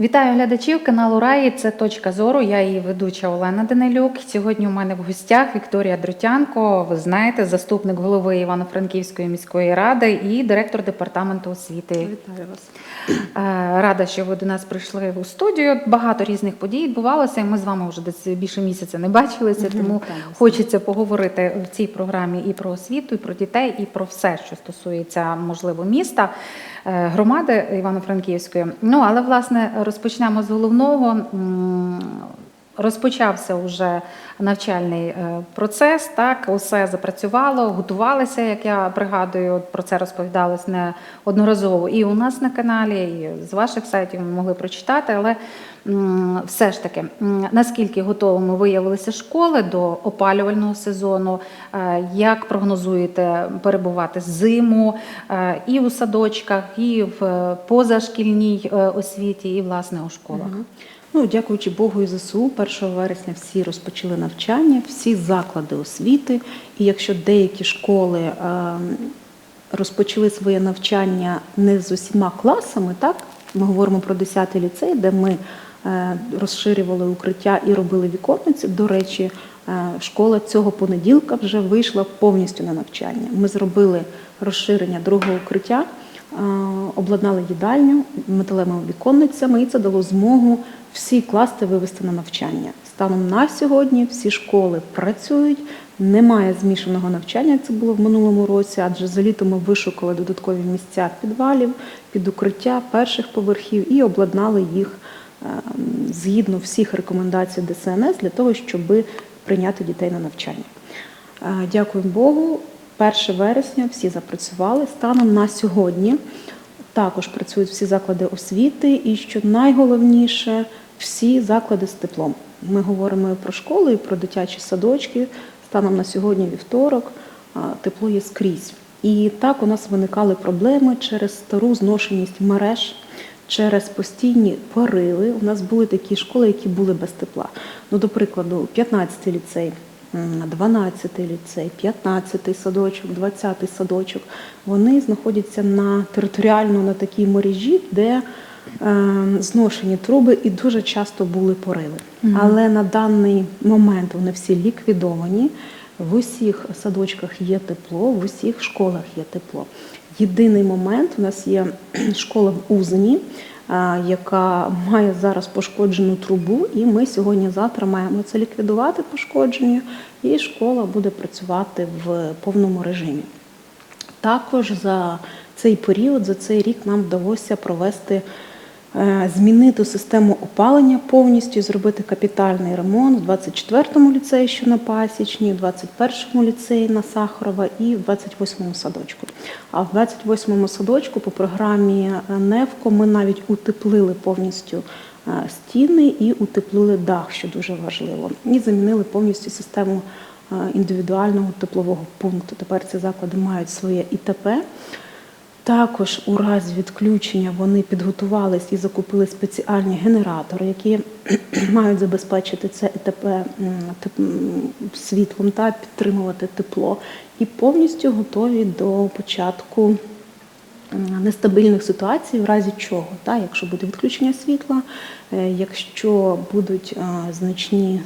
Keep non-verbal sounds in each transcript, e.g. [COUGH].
Вітаю глядачів каналу Раї. Це точка зору. Я її ведуча Олена Данилюк. Сьогодні у мене в гостях Вікторія Дротянко. Ви знаєте, заступник голови Івано-Франківської міської ради і директор департаменту освіти. Вітаю вас. Е, Рада, що ви до нас прийшли у студію. Багато різних подій відбувалося. і Ми з вами вже десь більше місяця не бачилися, тому хочеться поговорити в цій програмі і про освіту, і про дітей, і про все, що стосується можливо міста, е, громади Івано-Франківської. Ну але власне розпочнемо з головного. Розпочався вже навчальний е, процес. Так, усе запрацювало, готувалися, як я пригадую. Про це розповідалось неодноразово і у нас на каналі, і з ваших сайтів ми могли прочитати. Але все ж таки, наскільки готовими виявилися школи до опалювального сезону? Е, Як прогнозуєте перебувати зиму е, і у садочках, і в позашкільній освіті, і власне у школах? Ну, дякуючи Богу і ЗСУ, 1 вересня всі розпочали навчання, всі заклади освіти. І якщо деякі школи е, розпочали своє навчання не з усіма класами, так ми говоримо про 10 ліцей, де ми е, розширювали укриття і робили віконниці. До речі, е, школа цього понеділка вже вийшла повністю на навчання. Ми зробили розширення другого укриття. Обладнали їдальню металевими віконницями, і це дало змогу всі класти вивести на навчання. Станом на сьогодні всі школи працюють, немає змішаного навчання, як це було в минулому році, адже за літо ми вишукали додаткові місця підвалів, під укриття перших поверхів і обладнали їх е, згідно всіх рекомендацій ДСНС для того, щоб прийняти дітей на навчання. Е, Дякуємо Богу. 1 вересня всі запрацювали. Станом на сьогодні також працюють всі заклади освіти, і що найголовніше, всі заклади з теплом. Ми говоримо про школи, і про дитячі садочки. Станом на сьогодні вівторок тепло є скрізь. І так у нас виникали проблеми через стару зношеність мереж, через постійні пориви. У нас були такі школи, які були без тепла. Ну, до прикладу, 15 ліцей. 12 ліцей, 15 садочок, 20 садочок, вони знаходяться на територіально на такій мережі, де зношені труби і дуже часто були пориви. Але на даний момент вони всі ліквідовані. В усіх садочках є тепло, в усіх школах є тепло. Єдиний момент у нас є [CLEARS THROAT] школа в Узені, яка має зараз пошкоджену трубу, і ми сьогодні-завтра маємо це ліквідувати пошкодження, і школа буде працювати в повному режимі. Також за цей період, за цей рік нам вдалося провести, е, змінити систему опалення повністю, зробити капітальний ремонт в 24-му ліцеї, що на Пасічній, в 21-му ліцеї на Сахарова і в 28-му садочку. А в 28-му садочку по програмі НЕВКО ми навіть утеплили повністю е, стіни і утеплили дах, що дуже важливо, і замінили повністю систему е, індивідуального теплового пункту. Тепер ці заклади мають своє ІТП. Також у разі відключення вони підготувались і закупили спеціальні генератори, які [CLEARS THROAT] мають забезпечити це м, світлом та підтримувати тепло, і повністю готові до початку нестабільних ситуацій, в разі чого, та, якщо буде відключення світла, е, якщо будуть е, значні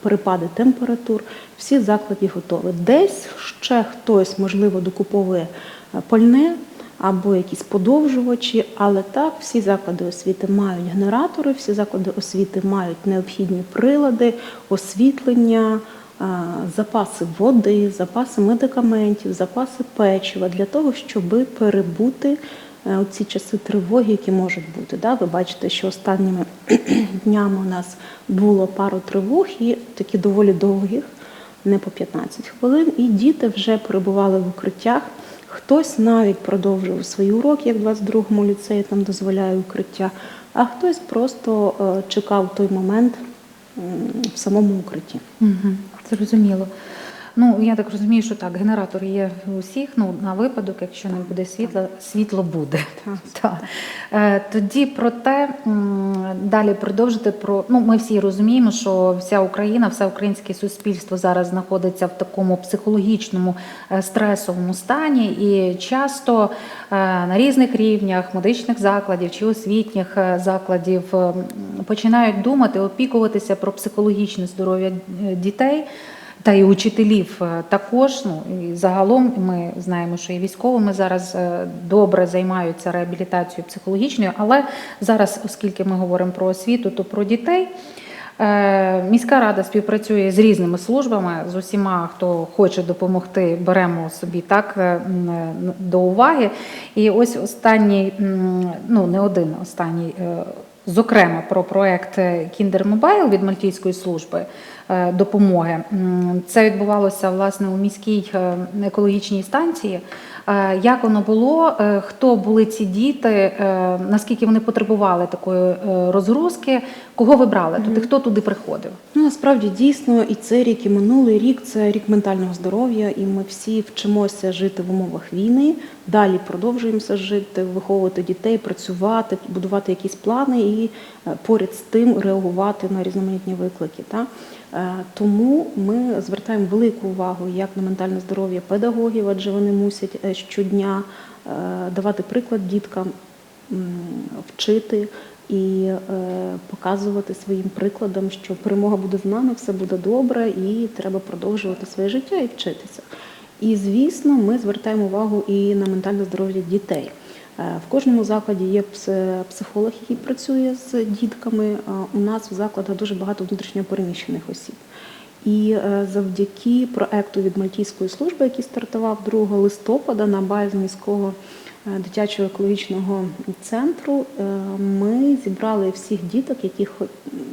перепади температур, всі заклади готові. Десь ще хтось, можливо, докуповує е, пальне або якісь подовжувачі, але так, всі заклади освіти мають генератори, всі заклади освіти мають необхідні прилади, освітлення, запаси води, запаси медикаментів, запаси печива для того, щоб перебути е, ці часи тривоги, які можуть бути. Ви бачите, що останніми [CLEARS THROAT] днями у нас було пару тривог і такі доволі довгих, не по 15 хвилин, і діти вже перебували в укриттях. Хтось навіть продовжував свої уроки, як в 22-му ліцеї там дозволяє укриття, а хтось просто е, чекав той момент в самому укритті. Угу, зрозуміло. Ну, я так розумію, що так, генератор є у всіх, ну, на випадок, якщо не буде світла, світло буде. Так. [LAUGHS] Е, Тоді про те, далі продовжити про ну ми всі розуміємо, що вся Україна, все українське суспільство зараз знаходиться в такому психологічному е, стресовому стані, і часто е, на різних рівнях медичних закладів чи освітніх закладів починають думати, опікуватися про психологічне здоров'я дітей. Та і учителів е, також. Ну і загалом ми знаємо, що і військовими зараз е, добре займаються реабілітацією психологічною, але зараз, оскільки ми говоримо про освіту, то про дітей. Е, Міська рада співпрацює з різними службами, з усіма, хто хоче допомогти, беремо собі так до уваги. І ось останній, ну не один останній, зокрема про проект Kinder Mobile від Мальтійської служби е, допомоги. Це відбувалося власне у міській е, екологічній станції. Е, Як воно було? Хто були ці діти? Наскільки вони потребували такої розгрузки? Кого ви брали туди? Хто туди приходив? Ну, насправді дійсно і цей рік, і минулий рік це рік ментального здоров'я, і ми всі вчимося жити в умовах війни. Далі продовжуємося жити, виховувати дітей, працювати, будувати якісь плани і е, поряд з тим реагувати на різноманітні виклики. Та? Е, Тому ми звертаємо велику увагу як на ментальне здоров'я педагогів, адже вони мусять е, щодня давати приклад діткам, вчити і показувати своїм прикладом, що перемога буде з нами, все буде добре, і треба продовжувати своє життя і вчитися. І звісно, ми звертаємо увагу і на ментальне здоров'я дітей. Е, В кожному закладі є пс- психолог, який працює з дітками. Е, У нас в закладах дуже багато внутрішньопереміщених осіб. І е, завдяки проекту від Мальтійської служби, який стартував 2 листопада на базі міського дитячого екологічного центру, ми зібрали всіх діток,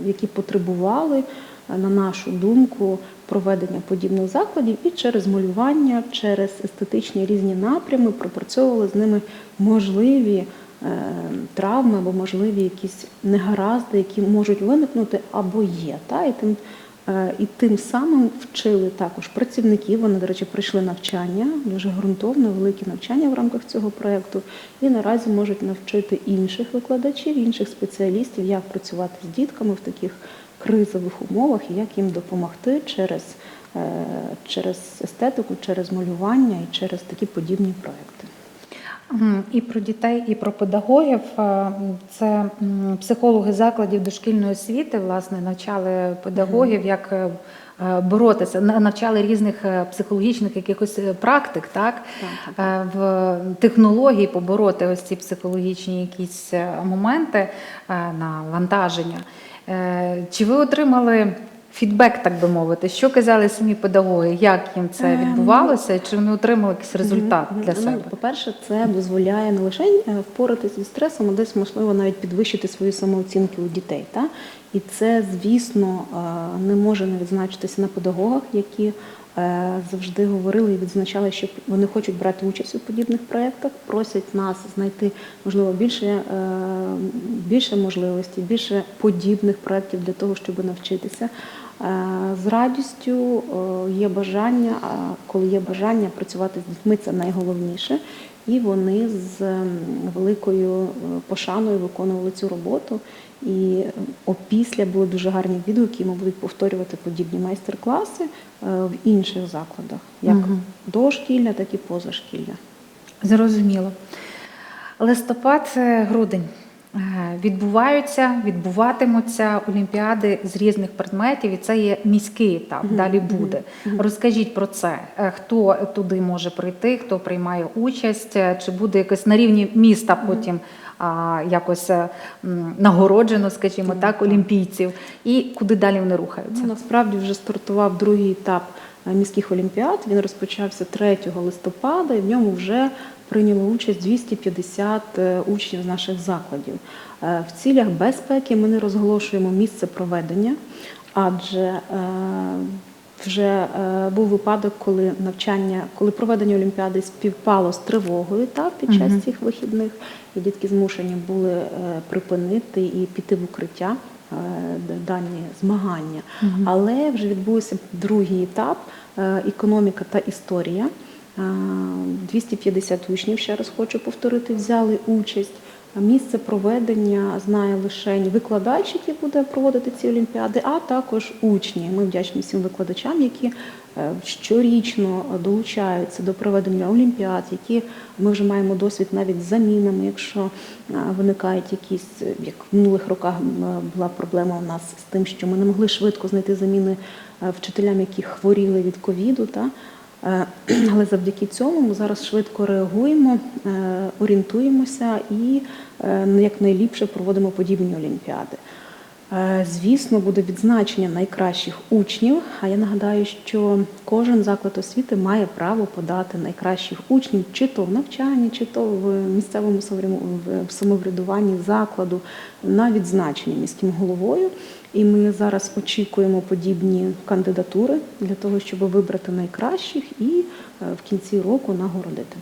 які, потребували, на нашу думку, проведення подібних закладів, і через малювання, через естетичні різні напрями пропрацьовували з ними можливі е, травми або можливі якісь негаразди, які можуть виникнути або є. Та? І тим Е, І тим самим вчили також працівників. Вони, до речі, пройшли навчання, дуже ґрунтовне, велике навчання в рамках цього проєкту. І наразі можуть навчити інших викладачів, інших спеціалістів, як працювати з дітками в таких кризових умовах і як їм допомогти через, е, через естетику, через малювання і через такі подібні проекти. І про дітей, і про педагогів. Е, Це психологи закладів дошкільної освіти власне навчали педагогів, як е, боротися, навчали різних психологічних якихось практик, так, Так, в технології побороти ось ці психологічні якісь моменти на вантаження. Чи ви отримали фідбек, так би мовити? Що казали самі педагоги? Як їм це Е, ну, відбувалося? Чи вони отримали якийсь результат для для Ну, себе? По-перше, це дозволяє не лише е, впоратися зі стресом, а десь можливо навіть підвищити свою самооцінку у дітей. Та? І це, звісно, е, не може не відзначитися на педагогах, які е, завжди говорили і відзначали, що вони хочуть брати участь у подібних проєктах, просять нас знайти можливо більше, е, більше можливостей, більше подібних проєктів для того, щоб навчитися. Е, З радістю е, є бажання, а коли є бажання працювати з дітьми, це найголовніше. І вони з великою е, пошаною виконували цю роботу. І е, опісля були дуже гарні відгуки, і ми будуть повторювати подібні майстер-класи е, в інших закладах, як угу. дошкілля, так і позашкілля. Зрозуміло. Листопад, грудень. Е, Відбуваються, відбуватимуться олімпіади з різних предметів, і це є міський етап. Далі буде. Розкажіть про це. Е, Хто туди може прийти, хто приймає участь, е, чи буде якось на рівні міста потім а, якось нагороджено, скажімо Так, олімпійців, і куди далі вони рухаються? Ну, насправді вже стартував другий етап міських олімпіад. Він розпочався 3 листопада, і в ньому вже прийняло участь 250 е, учнів з наших закладів. Е, В цілях безпеки ми не розголошуємо місце проведення, адже е, вже був випадок, коли навчання, коли проведення олімпіади співпало з тривогою та, під час цих вихідних, і дітки змушені були припинити і піти в укриття. дані змагання. Але вже відбувся другий етап економіка та історія. Е, 250 учнів, ще раз хочу повторити, взяли участь. Місце проведення знає лише викладач, який буде проводити ці олімпіади, а також учні. Ми вдячні всім викладачам, які е, щорічно долучаються до проведення олімпіад, які ми вже маємо досвід навіть з замінами, якщо е, виникають якісь, е, як в минулих роках е, була проблема у нас з тим, що ми не могли швидко знайти заміни е, вчителям, які хворіли від ковіду. Та? Е, [CLEARS THROAT] Але завдяки цьому ми зараз швидко реагуємо, е, орієнтуємося і як якнайліпше проводимо подібні олімпіади. Е, Звісно, буде відзначення найкращих учнів. А я нагадаю, що кожен заклад освіти має право подати найкращих учнів, чи то в навчанні, чи то в місцевому самоврядуванні- закладу на відзначення міським головою. І ми зараз очікуємо подібні кандидатури для того, щоб вибрати найкращих і е, в кінці року нагородити.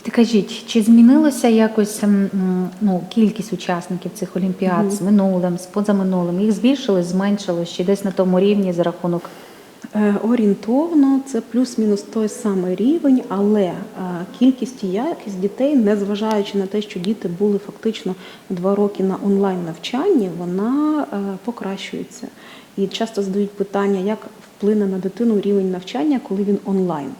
Не Підкажіть, чи змінилося якось м, м, ну, кількість учасників цих олімпіад з минулим, з позаминулим? Їх збільшилось, зменшилось, чи десь на тому рівні за рахунок Е, Орієнтовно це плюс-мінус той самий рівень, але е, кількість і якість дітей, незважаючи на те, що діти були фактично два роки на онлайн навчанні, вона е, покращується. І часто задають питання, як вплине на дитину рівень навчання, коли він онлайн.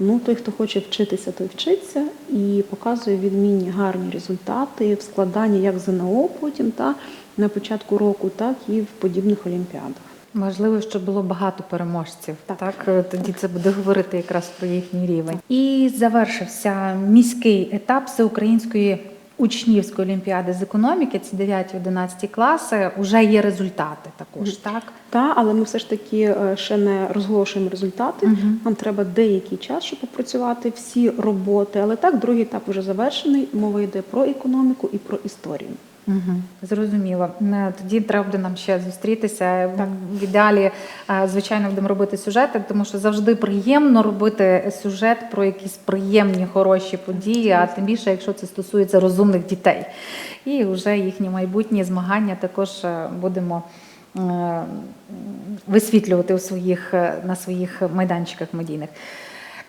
Ну, той, хто хоче вчитися, той вчиться і показує відмінні гарні результати в складанні як ЗНО потім та на початку року, так і в подібних олімпіадах. Важливо, щоб було багато переможців. Так. Так. Е, тоді це буде говорити якраз про їхній рівень. І завершився міський етап всеукраїнської учнівської олімпіади з економіки. Це 9-11 класи. вже є результати також. Так Та, але ми все ж таки е, ще не розголошуємо результати. Угу. Нам треба деякий час, щоб попрацювати всі роботи. Але так, другий етап вже завершений. Мова йде про економіку і про історію. Угу, зрозуміло. Е, Тоді треба буде нам ще зустрітися. В ідеалі, е, звичайно, будемо робити сюжети, тому що завжди приємно робити сюжет про якісь приємні, хороші події, а тим більше, якщо це стосується розумних дітей. І вже їхні майбутні змагання також е, будемо е, висвітлювати у своїх, е, на своїх майданчиках медійних.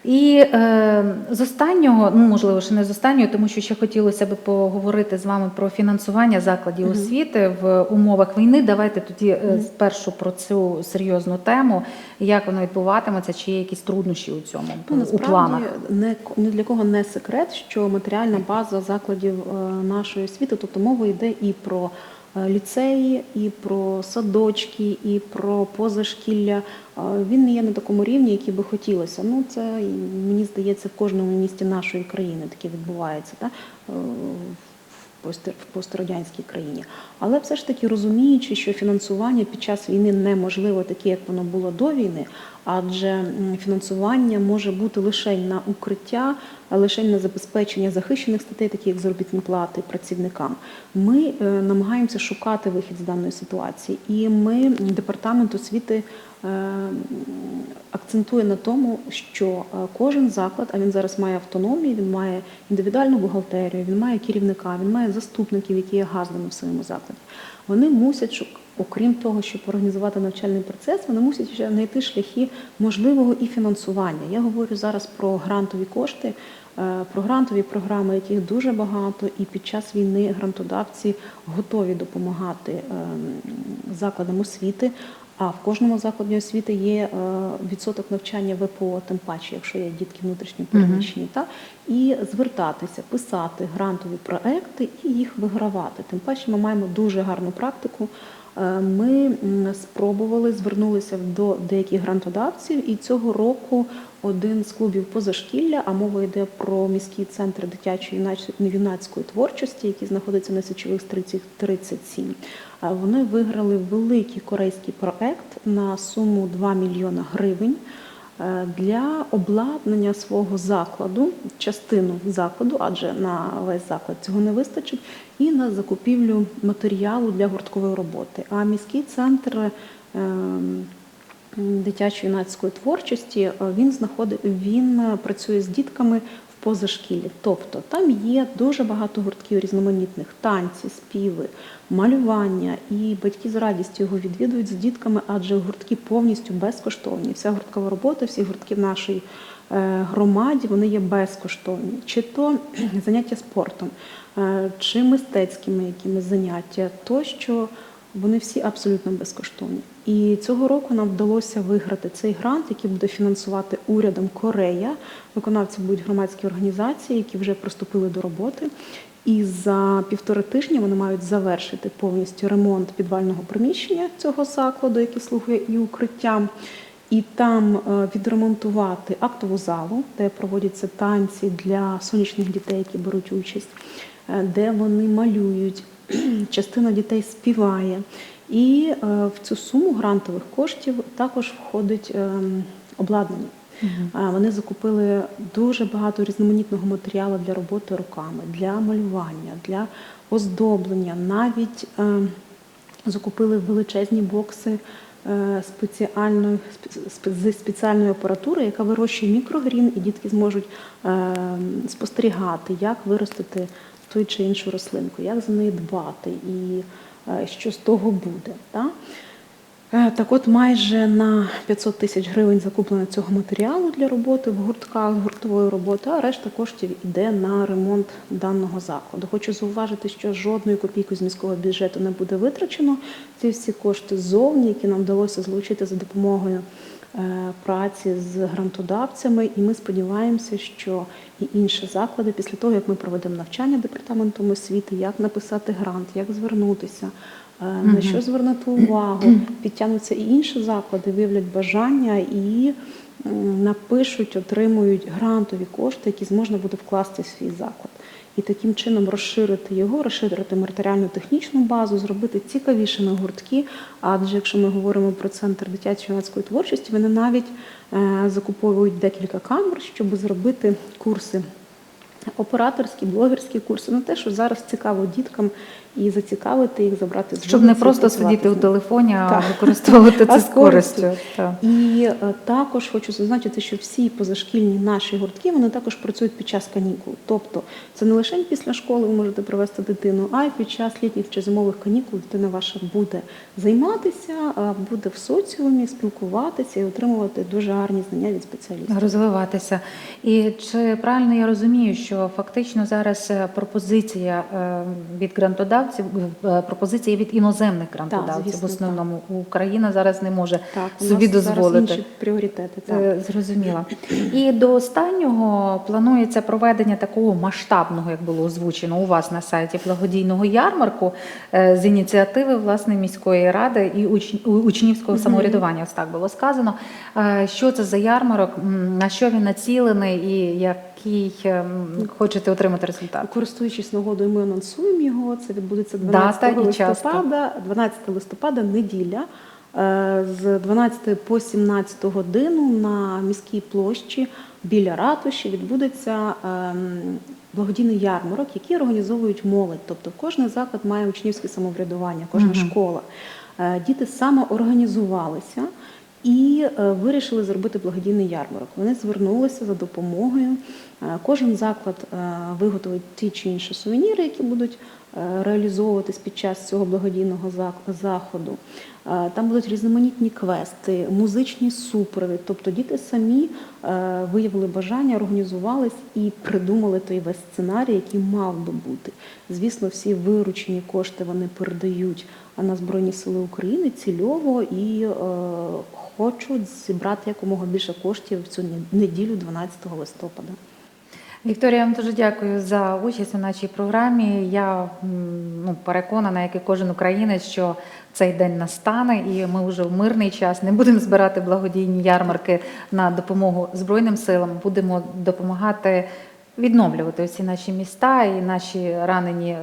І е, з останнього, ну можливо, ще не з останнього, тому що ще хотілося б поговорити з вами про фінансування закладів Мгм. освіти в умовах війни. Давайте тоді е, спершу про цю серйозну тему, як воно відбуватиметься, чи є якісь труднощі у цьому Ну, у планах. не ні для кого не секрет, що матеріальна база закладів е, нашої освіти, тобто мова йде і про ліцеї, і про садочки, і про позашкілля. Е, Він не є на такому рівні, який би хотілося. Ну це мені здається, в кожному місті нашої країни таке відбувається. Та? В пострадянській країні. Але все ж таки розуміючи, що фінансування під час війни неможливо таке, як воно було до війни, адже фінансування може бути лише на укриття, лише на забезпечення захищених статей, такі як заробітні плати працівникам. Ми е, намагаємося шукати вихід з даної ситуації, і ми департамент освіти. Е, Акцентує на тому, що е, кожен заклад, а він зараз має автономію, він має індивідуальну бухгалтерію, він має керівника, він має заступників, які є газними в своєму закладі. Вони мусять, окрім того, щоб організувати навчальний процес, вони мусять ще знайти шляхи можливого і фінансування. Я говорю зараз про грантові кошти, е, про грантові програми, яких дуже багато, і під час війни грантодавці готові допомагати ем, закладам освіти. А в кожному закладі освіти є е, відсоток навчання ВПО, тим паче, якщо є дітки внутрішньо переміщені, та і звертатися, писати грантові проекти і їх вигравати. Тим паче, ми маємо дуже гарну практику. Е, Ми спробували звернулися до деяких грантодавців, і цього року один з клубів позашкілля, а мова йде про міський центр дитячої юнацької творчості, який знаходиться на січових стрільцях 37. А Вони виграли великий корейський проект на суму 2 мільйона гривень е, для обладнання свого закладу, частину закладу, адже на весь заклад цього не вистачить, і на закупівлю матеріалу для гурткової роботи. А міський центр ем, дитячої юнацької творчості е, він знаходить, він е, працює з дітками позашкіллі. Тобто там є дуже багато гуртків різноманітних танці, співи, малювання, і батьки з радістю його відвідують з дітками, адже гуртки повністю безкоштовні. Вся гурткова робота, всі гуртки в нашій е, громаді вони є безкоштовні. Чи то заняття спортом, е, чи мистецькими якимись заняття, тощо вони всі абсолютно безкоштовні. І цього року нам вдалося виграти цей грант, який буде фінансувати урядом Корея. Виконавці будуть громадські організації, які вже приступили до роботи. І за півтори тижні вони мають завершити повністю ремонт підвального приміщення цього закладу, який слугує і укриттям. І там е, відремонтувати актову залу, де проводяться танці для сонячних дітей, які беруть участь, е, де вони малюють, [CLEARS THROAT] частина дітей співає. І е, в цю суму грантових коштів також входить ем, обладнання. А, Вони закупили дуже багато різноманітного матеріалу для роботи руками, для малювання, для оздоблення. Навіть е, закупили величезні бокси спеціальної зі спеціальної апаратури, яка вирощує мікрогрін, і дітки зможуть е, спостерігати, як виростити ту чи іншу рослинку, як за неї дбати і е, що з того буде. Та? Е, Так от майже на 500 тисяч гривень закуплено цього матеріалу для роботи в гуртках, гуртової роботи, а решта коштів йде на ремонт даного закладу. Хочу зауважити, що жодної копійки з міського бюджету не буде витрачено. Ці всі кошти ззовні, які нам вдалося залучити за допомогою праці з грантодавцями, і ми сподіваємося, що і інші заклади, після того як ми проведемо навчання департаментом освіти, як написати грант, як звернутися. Е, На що звернути увагу, підтягнуться і інші заклади, виявлять бажання і напишуть, отримують грантові кошти, які зможна буде вкласти в свій заклад. І таким чином розширити його, розширити матеріально-технічну базу, зробити цікавішими гуртки. Адже якщо ми говоримо про центр дитячої юнацької творчості, вони навіть е, закуповують декілька камер, щоб зробити курси операторські, блогерські курси, ну те, що зараз цікаво діткам і зацікавити їх, забрати з Щоб не просто сидіти у телефоні, а Так. використовувати це з користю. Так. І е, також хочу зазначити, що всі позашкільні наші гуртки вони також працюють під час канікул. Тобто це не лише після школи ви можете привезти дитину, а й під час літніх чи зимових канікул дитина ваша буде займатися, буде в соціумі, спілкуватися і отримувати дуже гарні знання від спеціалістів. Розвиватися. І чи правильно я розумію, що фактично зараз е, пропозиція е, від грантодавців, е, пропозиція від іноземних грантодавців звісно, в основному Україна зараз не може Так, у собі нас зараз дозволити. інші пріоритети. Так. Е, Зрозуміла. І до останнього планується проведення такого масштабного, як було озвучено у вас на сайті благодійного ярмарку е, з ініціативи власне міської ради і уч- у- учнівського самоврядування. Ось так було сказано. Що це за ярмарок? На що він націлений і який ем, хочете отримати результат? Користуючись нагодою, ми анонсуємо його. Це відбудеться 12 Дата листопада, 12 листопада, неділя. Е, З 12 по 17 годину на міській площі біля ратуші відбудеться ем, благодійний ярмарок, який організовують молодь. Тобто кожен заклад має учнівське самоврядування, кожна Мгм. школа. Е, Діти самоорганізувалися і е, вирішили зробити благодійний ярмарок. Вони звернулися за допомогою. Е, Кожен заклад е, виготовить ті чи інші сувеніри, які будуть е, реалізовуватись під час цього благодійного заходу. Там будуть різноманітні квести, музичні супровід. Тобто діти самі виявили бажання, організувались і придумали той весь сценарій, який мав би бути. Звісно, всі виручені кошти вони передають на Збройні Сили України цільово і хочуть зібрати якомога більше коштів в цю неділю, 12 листопада. Вікторія, я вам дуже дякую за участь у нашій програмі. Я ну, переконана, як і кожен українець, що цей день настане, і ми вже в мирний час не будемо збирати благодійні ярмарки на допомогу Збройним силам. Будемо допомагати відновлювати всі наші міста і наші ранені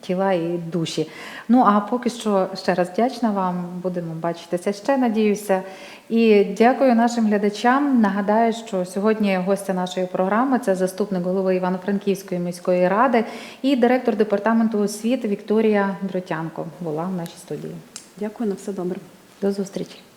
тіла і душі. Ну а поки що ще раз вдячна вам. Будемо бачитися ще, надіюся. І дякую нашим глядачам. Нагадаю, що сьогодні гостя нашої програми це заступник голови Івано-Франківської міської ради і директор департаменту освіти Вікторія Дротянко була в нашій студії. Дякую на все добре. До зустрічі.